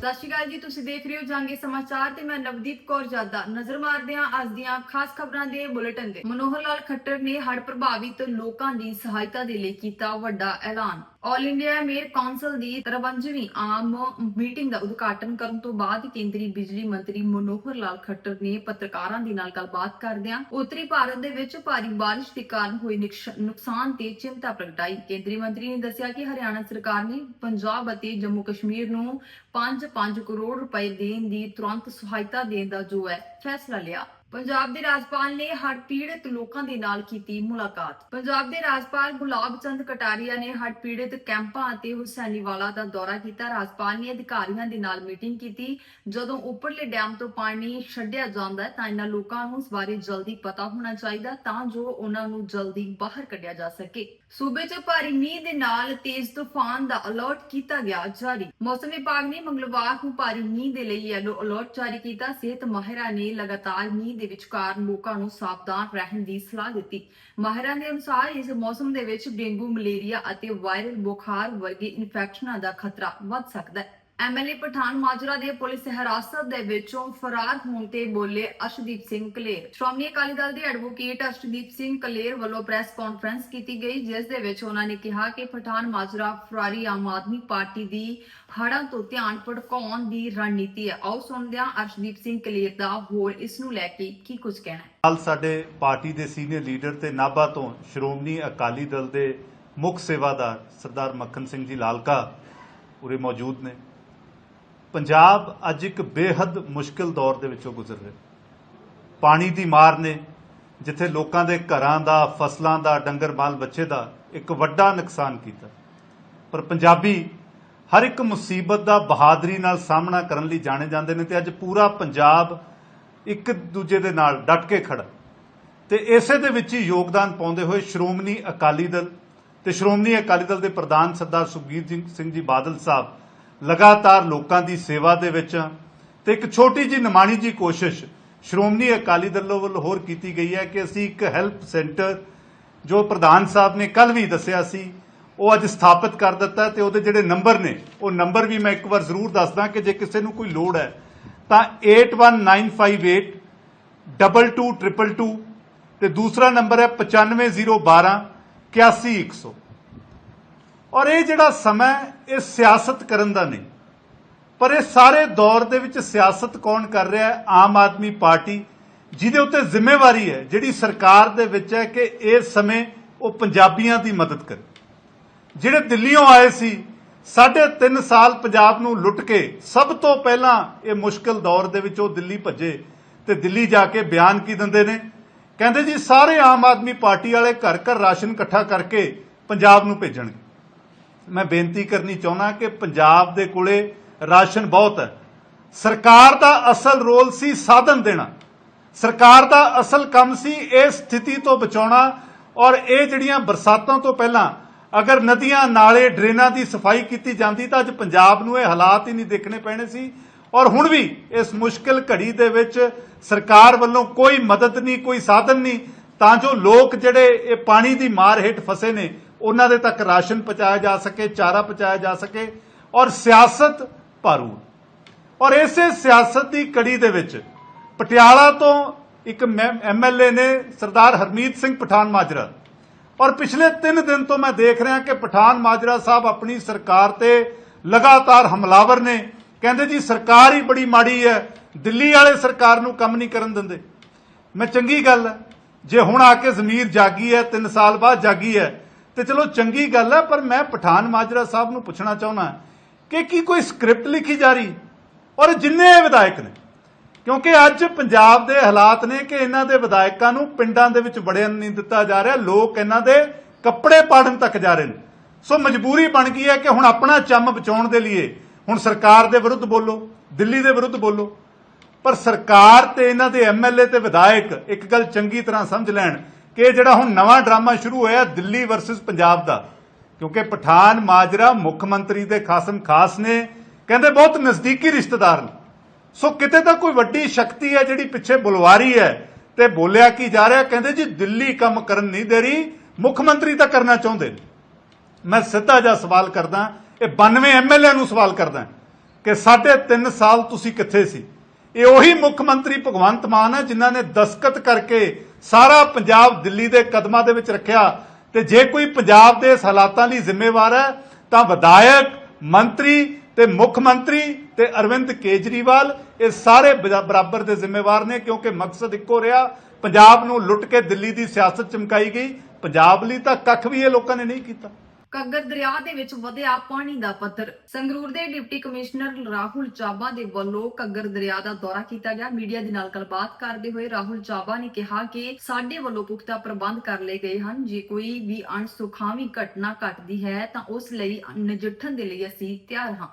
ਸਤਿ ਸ਼੍ਰੀ ਅਕਾਲ ਜੀ, ਤੁਸੀਂ ਦੇਖ ਰਹੇ ਹੋ ਜਾਂਗੇ ਸਮਾਚਾਰ ਤੇ ਮੈਂ ਨਵਦੀਪ ਕੌਰ ਜਾਦਾ। ਨਜ਼ਰ ਮਾਰਦੇ ਹਾਂ ਅੱਜ ਦੀਆਂ ਖਾਸ ਖਬਰਾਂ ਦੇ ਬੁਲੇਟਿਨ ਦੇ ਮਨੋਹਰ ਲਾਲ ਖੱਟਰ ਨੇ ਹੜ੍ਹ ਪ੍ਰਭਾਵਿਤ ਲੋਕਾਂ ਦੀ ਸਹਾਇਤਾ ਦੇ ਲਈ ਕੀਤਾ ਵੱਡਾ ਐਲਾਨ। ਆਲ ਇੰਡੀਆ ਮੇਅਰ ਕੌਂਸਲ ਦੀ 53ਵੀਂ ਆਮ ਮੀਟਿੰਗ ਦਾ ਉਦਘਾਟਨ ਕਰਨ ਤੋਂ ਬਾਅਦ ਕੇਂਦਰੀ ਬਿਜਲੀ ਮੰਤਰੀ ਮਨੋਹਰ ਲਾਲ ਖੱਟਰ ਨੇ ਪੱਤਰਕਾਰਾਂ ਦੇ ਨਾਲ ਗੱਲਬਾਤ ਕਰਦਿਆਂ ਉੱਤਰੀ ਭਾਰਤ ਦੇ ਵਿੱਚ ਭਾਰੀ ਬਾਰਿਸ਼ ਦੇ ਕਾਰਨ ਹੋਏ ਨੁਕਸਾਨ ਤੇ ਚਿੰਤਾ ਪ੍ਰਗਟਾਈ। ਕੇਂਦਰੀ ਮੰਤਰੀ ਨੇ ਦੱਸਿਆ ਕਿ ਹਰਿਆਣਾ ਸਰਕਾਰ ਨੇ ਪੰਜਾਬ ਅਤੇ ਜੰਮੂ ਕਸ਼ਮੀਰ ਨੂੰ 5-5 ਕਰੋੜ ਰੁਪਏ ਦੇਣ ਦੀ ਤੁਰੰਤ ਸਹਾਇਤਾ ਦੇਣ ਦਾ ਜੋ ਹੈ ਫੈਸਲਾ ਲਿਆ। ਪੰਜਾਬ ਦੇ ਰਾਜਪਾਲ ਨੇ ਹੜ੍ਹ ਪੀੜਤ ਲੋਕਾਂ ਦੇ ਨਾਲ ਕੀਤੀ ਮੁਲਾਕਾਤ। ਪੰਜਾਬ ਦੇ ਰਾਜਪਾਲ ਗੁਲਾਬ ਚੰਦ ਕਟਾਰੀਆ ਨੇ ਹੜ੍ਹ ਪੀੜਤ ਕੈਂਪਾਂ ਅਤੇ ਹੁਸੈਨੀਵਾਲਾ ਦਾ ਦੌਰਾ ਕੀਤਾ। ਰਾਜਪਾਲ ਨੇ ਅਧਿਕਾਰੀਆਂ ਦੇ ਨਾਲ ਮੀਟਿੰਗ ਕੀਤੀ। ਜਦੋਂ ਉੱਪਰਲੇ ਡੈਮ ਤੋਂ ਪਾਣੀ ਛੱਡਿਆ ਜਾਂਦਾ ਹੈ ਤਾਂ ਇਹਨਾਂ ਲੋਕਾਂ ਨੂੰ ਇਸ ਬਾਰੇ ਜਲਦੀ ਪਤਾ ਹੋਣਾ ਚਾਹੀਦਾ ਤਾਂ ਜੋ ਉਹਨਾਂ ਨੂੰ ਜਲਦੀ ਬਾਹਰ ਕੱਢਿਆ ਜਾ ਸਕੇ। ਸੂਬੇ 'ਚ ਭਾਰੀ ਮੀਂਹ ਦੇ ਨਾਲ ਤੇਜ਼ ਤੂਫਾਨ ਦਾ ਅਲਰਟ ਕੀਤਾ ਗਿਆ ਜਾਰੀ। ਮੌਸਮ ਵਿਭਾਗ ਨੇ ਮੰਗਲਵਾਰ ਨੂੰ ਭਾਰੀ ਮੀਂਹ ਦੇ ਲਈ ਯੈਲੋ ਅਲਰਟ ਜਾਰੀ ਕੀਤਾ। ਸਿਹਤ ਮਾਹਿਰਾਂ ਨੇ ਲਗਾਤਾਰ ਮੀਂਹ ਦੇ ਵਿਚਕਾਰ ਲੋਕਾਂ ਨੂੰ ਸਾਵਧਾਨ ਰਹਿਣ ਦੀ ਸਲਾਹ ਦਿੱਤੀ। ਮਾਹਿਰਾਂ ਦੇ ਅਨੁਸਾਰ ਇਸ ਮੌਸਮ ਦੇ ਵਿੱਚ ਡੇਂਗੂ, ਮਲੇਰੀਆ ਅਤੇ ਵਾਇਰਲ ਬੁਖਾਰ ਵਰਗੇ ਇਨਫੈਕਸ਼ਨਾਂ ਦਾ ਖਤਰਾ ਵੱਧ ਸਕਦਾ ਹੈ। ਐਮਐਲਏ ਪਠਾਨ ਮਾਜਰਾ ਦੇ ਪੁਲਿਸ ਹਿਰਾਸਤ ਦੇ ਵਿੱਚੋਂ ਫਰਾਰ ਹੋਣ ਤੇ ਬੋਲੇ ਅਰਸ਼ਦੀਪ ਸਿੰਘ ਕਲੇਰ। ਸ਼੍ਰੋਮਣੀ ਅਕਾਲੀ ਦਲ ਦੇ ਐਡਵੋਕੇਟ ਅਰਸ਼ਦੀਪ ਸਿੰਘ ਕਲੇਰ ਵੱਲੋਂ ਪ੍ਰੈਸ ਕਾਨਫਰੰਸ ਕੀਤੀ ਗਈ, ਜਿਸ ਦੇ ਵਿੱਚ ਉਹਨਾਂ ਨੇ ਕਿਹਾ ਕਿ ਪਠਾਨ ਮਾਜਰਾ ਫਰਾਰੀ ਆਮ ਆਦਮੀ ਪਾਰਟੀ ਦੀ ਹੜ੍ਹਾਂ ਤੋਂ ਧਿਆਨ ਭਟਕਾਉਣ ਦੀ ਰਣਨੀਤੀ ਹੈ। ਆਓ ਸੁਣਦੇ ਹਾਂ ਅਰਸ਼ਦੀਪ ਸਿੰਘ ਕਲੇਰ ਦਾ ਹੋਰ ਇਸ ਨੂੰ ਲੈ ਕੇ ਕੀ ਕੁਝ ਕਹਿਣਾ ਹੈ। ਨਾਲ ਸਾਡੇ ਪਾਰਟੀ ਦੇ ਸੀਨੀਅਰ ਲੀਡਰ ਤੇ ਨਾਭਾ ਤੋਂ ਸ਼੍ਰੋਮਣੀ ਅਕਾਲੀ ਦਲ ਦੇ ਮੁੱਖ ਸੇਵਾਦਾਰ ਸਰਦਾਰ ਮੱਖਣ ਸਿੰਘ ਜੀ ਲਾਲਕਾ ਉਰੇ ਮੌਜੂਦ ਨੇ। ਪੰਜਾਬ ਅੱਜ ਇੱਕ ਬੇਹੱਦ ਮੁਸ਼ਕਿਲ ਦੌਰ ਦੇ ਵਿੱਚੋਂ ਗੁਜ਼ਰ ਰਿਹਾ ਪਾਣੀ ਦੀ ਮਾਰ ਨੇ ਜਿੱਥੇ ਲੋਕਾਂ ਦੇ ਘਰਾਂ ਦਾ, ਫਸਲਾਂ ਦਾ, ਡੰਗਰ, ਮਾਲ, ਬੱਚੇ ਦਾ ਇੱਕ ਵੱਡਾ ਨੁਕਸਾਨ ਕੀਤਾ। ਪਰ ਪੰਜਾਬੀ ਹਰ ਇੱਕ ਮੁਸੀਬਤ ਦਾ ਬਹਾਦਰੀ ਨਾਲ ਸਾਹਮਣਾ ਕਰਨ ਲਈ ਜਾਣੇ ਜਾਂਦੇ ਨੇ ਤੇ ਅੱਜ ਪੂਰਾ ਪੰਜਾਬ ਇੱਕ ਦੂਜੇ ਦੇ ਨਾਲ ਡਟ ਕੇ ਖੜਾ। ਤੇ ਇਸੇ ਦੇ ਵਿੱਚ ਹੀ ਯੋਗਦਾਨ ਪਾਉਂਦੇ ਹੋਏ ਸ਼੍ਰੋਮਣੀ ਅਕਾਲੀ ਦਲ ਤੇ ਸ਼੍ਰੋਮਣੀ ਅਕਾਲੀ ਦਲ ਦੇ ਪ੍ਰਧਾਨ ਸਰਦਾਰ ਸੁਖਬੀਰ ਸਿੰਘ ਜੀ ਬਾਦਲ ਸਾਹਿਬ ਲਗਾਤਾਰ ਲੋਕਾਂ ਦੀ ਸੇਵਾ ਦੇ ਵਿੱਚ ਹਾਂ। ਤੇ ਇੱਕ ਛੋਟੀ ਜੀ ਨਿਮਾਣੀ ਜੀ ਕੋਸ਼ਿਸ਼ ਸ਼੍ਰੋਮਣੀ ਅਕਾਲੀ ਦਲ ਵੱਲੋਂ ਹੋਰ ਕੀਤੀ ਗਈ ਹੈ ਕਿ ਅਸੀਂ ਇੱਕ ਹੈਲਪ ਸੈਂਟਰ ਜੋ ਪ੍ਰਧਾਨ ਸਾਹਿਬ ਨੇ ਕੱਲ ਵੀ ਦੱਸਿਆ ਸੀ, ਉਹ ਅੱਜ ਸਥਾਪਿਤ ਕਰ ਦਿੱਤਾ ਤੇ ਉਹਦੇ ਜਿਹੜੇ ਨੰਬਰ ਨੇ, ਉਹ ਨੰਬਰ ਵੀ ਮੈਂ ਇੱਕ ਵਾਰ ਜ਼ਰੂਰ ਦੱਸਦਾ ਕਿ ਜੇ ਕਿਸੇ ਨੂੰ ਕੋਈ ਲੋੜ ਹੈ, ਤਾਂ 81958 2222 ਤੇ ਦੂਸਰਾ ਨੰਬਰ ਹੈ 95012 81100 ਔਰ ਇਹ ਜਿਹੜਾ ਸਮਾਂ ਇਹ ਸਿਆਸਤ ਕਰਨ ਦਾ ਨਹੀਂ। ਪਰ ਇਹ ਸਾਰੇ ਦੌਰ ਦੇ ਵਿੱਚ ਸਿਆਸਤ ਕੌਣ ਕਰ ਰਿਹਾ ਹੈ? ਆਮ ਆਦਮੀ ਪਾਰਟੀ, ਜਿਹਦੇ ਉੱਤੇ ਜ਼ਿੰਮੇਵਾਰੀ ਹੈ, ਜਿਹੜੀ ਸਰਕਾਰ ਦੇ ਵਿੱਚ ਹੈ ਕਿ ਇਸ ਸਮੇਂ ਉਹ ਪੰਜਾਬੀਆਂ ਦੀ ਮਦਦ ਕਰੇ। ਜਿਹੜੇ ਦਿੱਲੀੋਂ ਆਏ ਸੀ, ਸਾਢੇ 3 ਸਾਲ ਪੰਜਾਬ ਨੂੰ ਲੁੱਟ ਕੇ ਸਭ ਤੋਂ ਪਹਿਲਾਂ ਇਹ ਮੁਸ਼ਕਲ ਦੌਰ ਦੇ ਵਿੱਚ ਉਹ ਦਿੱਲੀ ਭੱਜੇ ਤੇ ਦਿੱਲੀ ਜਾ ਕੇ ਬਿਆਨ ਕੀ ਦਿੰਦੇ ਨੇ? ਕਹਿੰਦੇ ਜੀ, ਸਾਰੇ ਆਮ ਆਦਮੀ ਪਾਰਟੀ ਵਾਲੇ ਘਰ ਘਰ ਰਾਸ਼ਨ ਇਕੱਠਾ ਕਰਕੇ ਪੰਜਾਬ ਨੂੰ ਭੇਜਣਗੇ। ਮੈਂ ਬੇਨਤੀ ਕਰਨੀ ਚਾਹੁੰਦਾ ਕਿ ਪੰਜਾਬ ਦੇ ਕੋਲੇ ਰਾਸ਼ਨ ਬਹੁਤ ਹੈ। ਸਰਕਾਰ ਦਾ ਅਸਲ ਰੋਲ ਸੀ ਸਾਧਨ ਦੇਣਾ। ਸਰਕਾਰ ਦਾ ਅਸਲ ਕੰਮ ਸੀ ਇਹ ਸਥਿਤੀ ਤੋਂ ਬਚਾਉਣਾ ਔਰ ਇਹ ਜਿਹੜੀਆਂ ਬਰਸਾਤਾਂ ਤੋਂ ਪਹਿਲਾਂ ਅਗਰ ਨਦੀਆਂ, ਨਾਲੇ, ਡਰੇਨਾਂ ਦੀ ਸਫ਼ਾਈ ਕੀਤੀ ਜਾਂਦੀ ਤਾਂ ਅੱਜ ਪੰਜਾਬ ਨੂੰ ਇਹ ਹਾਲਾਤ ਹੀ ਨਹੀਂ ਦੇਖਣੇ ਪੈਣੇ ਸੀ ਔਰ ਹੁਣ ਵੀ ਇਸ ਮੁਸ਼ਕਲ ਘੜੀ ਦੇ ਵਿੱਚ ਸਰਕਾਰ ਵੱਲੋਂ ਕੋਈ ਮਦਦ ਨਹੀਂ, ਕੋਈ ਸਾਧਨ ਨਹੀਂ ਤਾਂ ਜੋ ਲੋਕ ਜਿਹੜੇ ਇਹ ਪਾਣੀ ਦੀ ਮਾਰ ਹੇਠ ਫਸੇ ਨੇ ਉਹਨਾਂ ਦੇ ਤੱਕ ਰਾਸ਼ਨ ਪਹੁੰਚਾਇਆ ਜਾ ਸਕੇ, ਚਾਰਾ ਪਹੁੰਚਾਇਆ ਜਾ ਸਕੇ ਔਰ ਸਿਆਸਤ ਭਾਰੂ। ਔਰ ਇਸੇ ਸਿਆਸਤ ਦੀ ਕੜੀ ਦੇ ਵਿੱਚ ਪਟਿਆਲਾ ਤੋਂ ਇੱਕ ਐਮਐਲਏ ਨੇ ਸਰਦਾਰ ਹਰਮੀਤ ਸਿੰਘ ਪਠਾਨ ਮਾਜਰਾ। ਔਰ ਪਿਛਲੇ 3 ਦਿਨ ਤੋਂ ਮੈਂ ਦੇਖ ਰਿਹਾ ਕਿ ਪਠਾਨ ਮਾਜਰਾ ਸਾਹਿਬ ਆਪਣੀ ਸਰਕਾਰ ਤੇ ਲਗਾਤਾਰ ਹਮਲਾਵਰ ਨੇ। ਕਹਿੰਦੇ ਜੀ, ਸਰਕਾਰ ਹੀ ਬੜੀ ਮਾੜੀ ਹੈ, ਦਿੱਲੀ ਵਾਲੇ ਸਰਕਾਰ ਨੂੰ ਕੰਮ ਨਹੀਂ ਕਰਨ ਦਿੰਦੇ। ਮੈਂ ਚੰਗੀ ਗੱਲ ਹੈ, ਜੇ ਹੁਣ ਆ ਕੇ ਜ਼ਮੀਰ ਜਾਗੀ ਹੈ 3 ਸਾਲ ਬਾਅਦ ਜਾਗੀ ਹੈ ਤੇ ਚਲੋ ਚੰਗੀ ਗੱਲ ਹੈ ਪਰ ਮੈਂ ਪਠਾਨ ਮਾਜਰਾ ਸਾਹਿਬ ਨੂੰ ਪੁੱਛਣਾ ਚਾਹੁੰਦਾ ਕਿ ਕੀ ਕੋਈ ਸਕ੍ਰਿਪਟ ਲਿਖੀ ਜਾ ਰਹੀ ਔਰ ਜਿੰਨੇ ਵਿਧਾਇਕ ਨੇ? ਕਿਉਂਕਿ ਅੱਜ ਪੰਜਾਬ ਦੇ ਹਾਲਾਤ ਨੇ ਕਿ ਇਹਨਾਂ ਦੇ ਵਿਧਾਇਕਾਂ ਨੂੰ ਪਿੰਡਾਂ ਦੇ ਵਿੱਚ ਵੜਨ ਨਹੀਂ ਦਿੱਤਾ ਜਾ ਰਿਹਾ, ਲੋਕ ਇਹਨਾਂ ਦੇ ਕੱਪੜੇ ਪਾੜਨ ਤੱਕ ਜਾ ਰਹੇ ਨੇ। ਸੋ ਮਜਬੂਰੀ ਬਣ ਗਈ ਹੈ ਕਿ ਹੁਣ ਆਪਣਾ ਚੰਮ ਬਚਾਉਣ ਦੇ ਲਈ ਹੁਣ ਸਰਕਾਰ ਦੇ ਵਿਰੁੱਧ ਬੋਲੋ, ਦਿੱਲੀ ਦੇ ਵਿਰੁੱਧ ਬੋਲੋ। ਪਰ ਸਰਕਾਰ ਤੇ ਇਹਨਾਂ ਦੇ ਐਮਐਲਏ ਤੇ ਵਿਧਾਇਕ ਇੱਕ ਗੱਲ ਚੰਗੀ ਤਰ੍ਹਾਂ ਸਮਝ ਲੈਣ ਕਿ ਜਿਹੜਾ ਹੁਣ ਨਵਾਂ ਡਰਾਮਾ ਸ਼ੁਰੂ ਹੋਇਆ ਦਿੱਲੀ ਵਰਸਸ ਪੰਜਾਬ ਦਾ, ਕਿਉਂਕਿ ਪਠਾਨ, ਮਾਜਰਾ, ਮੁੱਖ ਮੰਤਰੀ ਦੇ ਖਾਸਮ ਖਾਸ ਨੇ, ਕਹਿੰਦੇ ਬਹੁਤ ਨਜ਼ਦੀਕੀ ਰਿਸ਼ਤੇਦਾਰ ਨੇ। ਸੋ ਕਿਤੇ ਤਾਂ ਕੋਈ ਵੱਡੀ ਸ਼ਕਤੀ ਹੈ ਜਿਹੜੀ ਪਿੱਛੇ ਬੁਲਵਾਰੀ ਹੈ ਤੇ ਬੋਲਿਆ ਕੀ ਜਾ ਰਿਹਾ, ਕਹਿੰਦੇ ਜੀ ਦਿੱਲੀ ਕੰਮ ਕਰਨ ਨਹੀਂ ਦੇ ਰਹੀ, ਮੁੱਖ ਮੰਤਰੀ ਤਾਂ ਕਰਨਾ ਚਾਹੁੰਦੇ ਨੇ। ਮੈਂ ਸਿੱਧਾ ਜਿਹਾ ਸਵਾਲ ਕਰਦਾ, ਇਹ 92 ਐਮਐਲਏ ਨੂੰ ਸਵਾਲ ਕਰਦਾ ਕਿ ਸਾਢੇ 3 ਸਾਲ ਤੁਸੀਂ ਕਿੱਥੇ ਸੀ? ਇਹ ਉਹੀ ਮੁੱਖ ਮੰਤਰੀ ਭਗਵੰਤ ਮਾਨ ਹੈ ਜਿਨ੍ਹਾਂ ਨੇ ਦਸਕਤ ਕਰਕੇ ਸਾਰਾ ਪੰਜਾਬ ਦਿੱਲੀ ਦੇ ਕਦਮਾਂ ਦੇ ਵਿੱਚ ਰੱਖਿਆ ਤੇ ਜੇ ਕੋਈ ਪੰਜਾਬ ਦੇ ਇਸ ਹਾਲਾਤਾਂ ਲਈ ਜ਼ਿੰਮੇਵਾਰ ਹੈ, ਤਾਂ ਵਿਧਾਇਕ, ਮੰਤਰੀ ਤੇ ਮੁੱਖ ਮੰਤਰੀ ਤੇ ਅਰਵਿੰਦ ਕੇਜਰੀਵਾਲ ਇਹ ਸਾਰੇ ਬਰਾਬਰ ਦੇ ਜ਼ਿੰਮੇਵਾਰ ਨੇ ਕਿਉਂਕਿ ਮਕਸਦ ਇੱਕੋ ਰਿਹਾ, ਪੰਜਾਬ ਨੂੰ ਲੁੱਟ ਕੇ ਦਿੱਲੀ ਦੀ ਸਿਆਸਤ ਚਮਕਾਈ ਗਈ। ਪੰਜਾਬ ਲਈ ਤਾਂ ਕੱਖ ਵੀ ਇਹ ਲੋਕਾਂ ਨੇ ਨਹੀਂ ਕੀਤਾ। ਕੱਗਰ ਦਰਿਆ ਦੇ ਵਿੱਚ ਵਧਿਆ ਪਾਣੀ ਦਾ ਪੱਧਰ। ਸੰਗਰੂਰ ਦੇ ਡਿਪਟੀ ਕਮਿਸ਼ਨਰ ਰਾਹੁਲ ਚਾਬਾ ਦੇ ਵੱਲੋਂ ਕੱਗਰ ਦਰਿਆ ਦਾ ਦੌਰਾ ਕੀਤਾ ਗਿਆ। ਮੀਡੀਆ ਦੇ ਨਾਲ ਗੱਲਬਾਤ ਕਰਦੇ ਹੋਏ ਰਾਹੁਲ ਚਾਬਾ ਨੇ ਕਿਹਾ ਕਿ ਸਾਡੇ ਵੱਲੋਂ ਪੁਖਤਾ ਪ੍ਰਬੰਧ ਕਰ ਲਏ ਗਏ ਹਨ। ਜੇ ਕੋਈ ਵੀ ਅਣਸੁਖਾਵੀ ਘਟਨਾ ਘਟਦੀ ਹੈ ਤਾਂ ਉਸ ਲਈ ਨਜਿੱਠਣ ਦੇ ਲਈ ਅਸੀਂ ਤਿਆਰ ਹਾਂ।